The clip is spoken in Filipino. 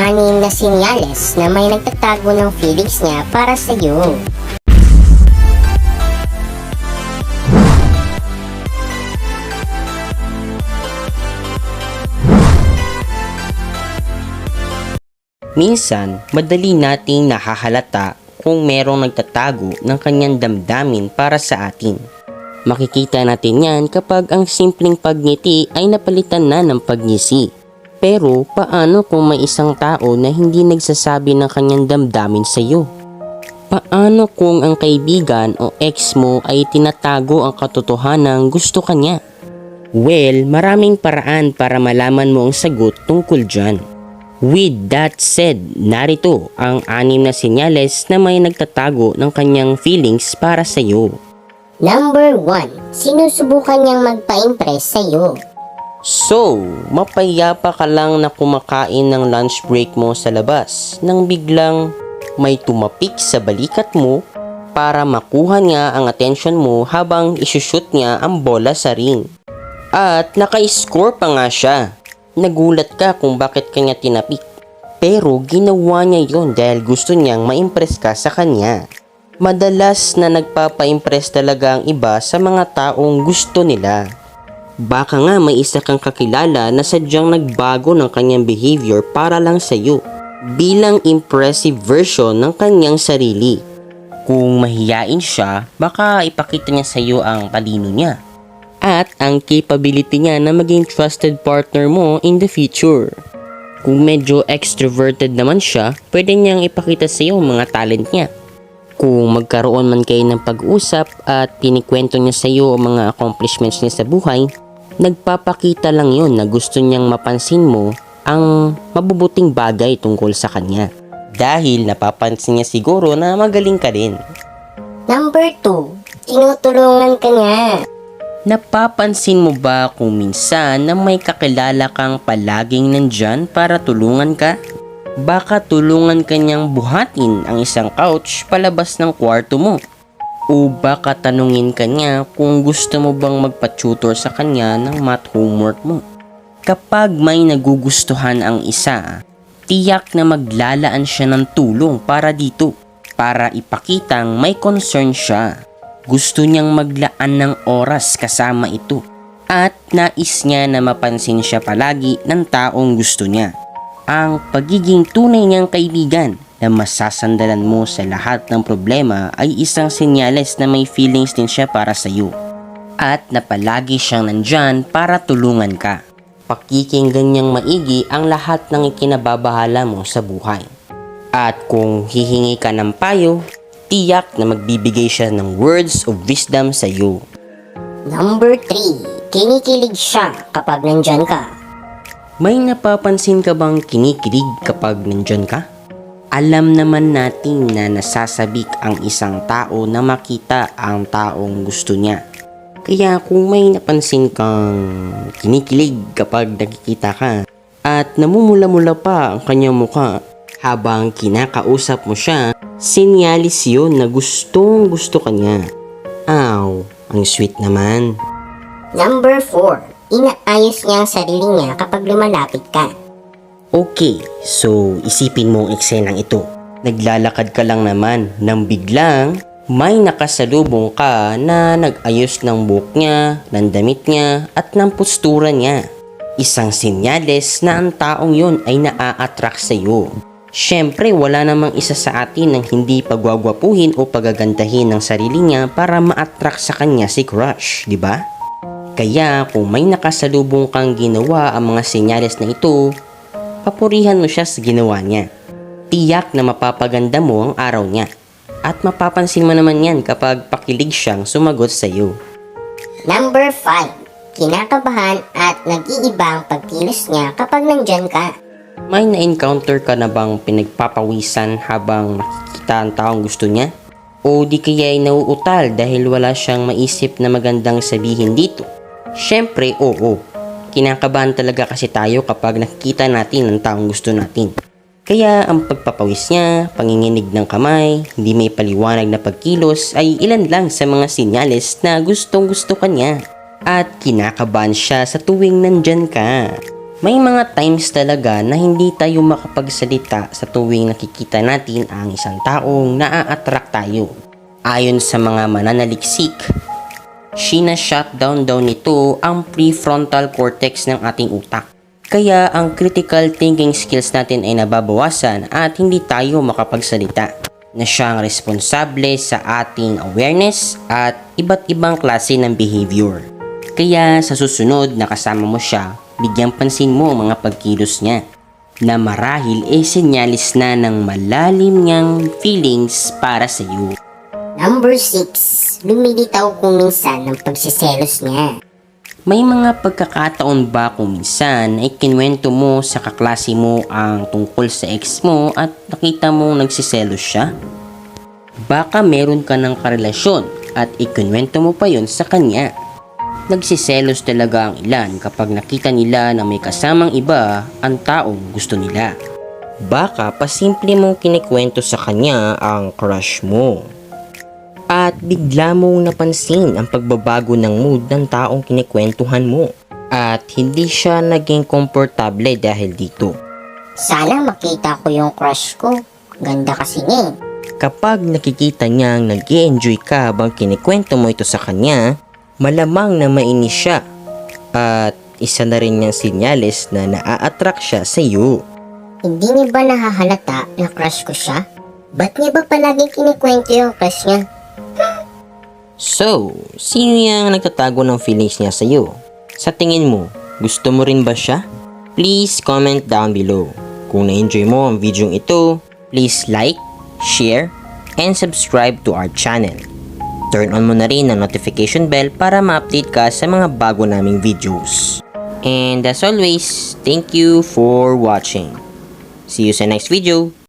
anim na sinyales na may nagtatago ng feelings niya para sa iyo. Minsan, madali nating nahahalata kung merong nagtatago ng kanyang damdamin para sa atin. Makikita natin yan kapag ang simpleng pagngiti ay napalitan na ng pagngisi. Pero paano kung may isang tao na hindi nagsasabi ng kanyang damdamin sa iyo? Paano kung ang kaibigan o ex mo ay tinatago ang katotohanan gusto kanya? Well, maraming paraan para malaman mo ang sagot tungkol dyan. With that said, narito ang anim na senyales na may nagtatago ng kanyang feelings para sa iyo. Number 1. Sinusubukan niyang magpa-impress sa iyo. So, mapayapa ka lang na kumakain ng lunch break mo sa labas nang biglang may tumapik sa balikat mo para makuha niya ang atensyon mo habang isushoot niya ang bola sa ring. At naka-score pa nga siya. Nagulat ka kung bakit kanya tinapik. Pero ginawa niya yon dahil gusto niyang ma-impress ka sa kanya. Madalas na nagpapa-impress talaga ang iba sa mga taong gusto nila. Baka nga may isa kang kakilala na sadyang nagbago ng kanyang behavior para lang sa iyo bilang impressive version ng kanyang sarili. Kung mahiyain siya, baka ipakita niya sa iyo ang talino niya at ang capability niya na maging trusted partner mo in the future. Kung medyo extroverted naman siya, pwede niyang ipakita sa iyo ang mga talent niya. Kung magkaroon man kayo ng pag-usap at pinikwento niya sa iyo ang mga accomplishments niya sa buhay, nagpapakita lang yon na gusto niyang mapansin mo ang mabubuting bagay tungkol sa kanya. Dahil napapansin niya siguro na magaling ka rin. Number 2. Tinutulungan ka niya. Napapansin mo ba kung minsan na may kakilala kang palaging nandyan para tulungan ka? Baka tulungan kanyang buhatin ang isang couch palabas ng kwarto mo. O baka tanungin kanya kung gusto mo bang magpa-tutor sa kanya ng math homework mo. Kapag may nagugustuhan ang isa, tiyak na maglalaan siya ng tulong para dito para ipakitang may concern siya. Gusto niyang maglaan ng oras kasama ito at nais niya na mapansin siya palagi ng taong gusto niya. Ang pagiging tunay niyang kaibigan na masasandalan mo sa lahat ng problema ay isang senyales na may feelings din siya para sa iyo at na palagi siyang nandyan para tulungan ka. Pakikinggan niyang maigi ang lahat ng ikinababahala mo sa buhay. At kung hihingi ka ng payo, tiyak na magbibigay siya ng words of wisdom sa iyo. Number 3. Kinikilig siya kapag nandyan ka. May napapansin ka bang kinikilig kapag nandyan ka? Alam naman natin na nasasabik ang isang tao na makita ang taong gusto niya. Kaya kung may napansin kang kinikilig kapag nakikita ka at namumula-mula pa ang kanyang mukha habang kinakausap mo siya, sinyalis yun na gustong gusto ka niya. Aw, ang sweet naman. Number 4. Inaayos niya ang sarili niya kapag lumalapit ka. Okay, so isipin mo ang eksenang ito. Naglalakad ka lang naman nang biglang may nakasalubong ka na nag-ayos ng buhok niya, ng damit niya, at ng postura niya. Isang sinyales na ang taong yon ay naa-attract sa iyo. Siyempre, wala namang isa sa atin ng hindi pagwagwapuhin o pagagandahin ng sarili niya para ma-attract sa kanya si crush, di ba? Kaya kung may nakasalubong kang ginawa ang mga senyales na ito, papurihan mo siya sa ginawa niya. Tiyak na mapapaganda mo ang araw niya. At mapapansin mo naman yan kapag pakilig siyang sumagot sa iyo. Number 5. Kinakabahan at nag-iiba ang pagkilos niya kapag nandyan ka. May na-encounter ka na bang pinagpapawisan habang nakikita ang taong gusto niya? O di kaya ay nauutal dahil wala siyang maisip na magandang sabihin dito? Siyempre, oo. Kinakabahan talaga kasi tayo kapag nakikita natin ang taong gusto natin. Kaya ang pagpapawis niya, panginginig ng kamay, hindi may paliwanag na pagkilos ay ilan lang sa mga sinyales na gustong gusto ka niya. At kinakabahan siya sa tuwing nandyan ka. May mga times talaga na hindi tayo makapagsalita sa tuwing nakikita natin ang isang taong naa-attract tayo. Ayon sa mga mananaliksik, sina-shutdown daw nito ang prefrontal cortex ng ating utak. Kaya ang critical thinking skills natin ay nababawasan at hindi tayo makapagsalita na siyang responsable sa ating awareness at iba't ibang klase ng behavior. Kaya sa susunod na kasama mo siya, bigyang pansin mo ang mga pagkilos niya na marahil e senyalis na ng malalim niyang feelings para sa iyo. Number 6. Lumilitaw kung minsan ng pagsiselos niya. May mga pagkakataon ba kung minsan ay kinwento mo sa kaklase mo ang tungkol sa ex mo at nakita mo nagsiselos siya? Baka meron ka ng karelasyon at ikinwento mo pa yon sa kanya. Nagsiselos talaga ang ilan kapag nakita nila na may kasamang iba ang taong gusto nila. Baka pasimple mong kinikwento sa kanya ang crush mo. At bigla mong napansin ang pagbabago ng mood ng taong kinikwentuhan mo. At hindi siya naging komportable dahil dito. Sana makita ko yung crush ko. Ganda kasi niya eh. Kapag nakikita niyang nag enjoy ka habang kinikwento mo ito sa kanya, malamang na mainis siya. At isa na rin niyang sinyales na naa-attract siya sa iyo. Hindi niya ba nahahalata na crush ko siya? Ba't niya ba palaging kinikwento yung crush niya? So, sino yung nagtatago ng feelings niya sa iyo? Sa tingin mo, gusto mo rin ba siya? Please comment down below. Kung na-enjoy mo ang video ito, please like, share, and subscribe to our channel. Turn on mo na rin ang notification bell para ma-update ka sa mga bago naming videos. And as always, thank you for watching. See you sa next video.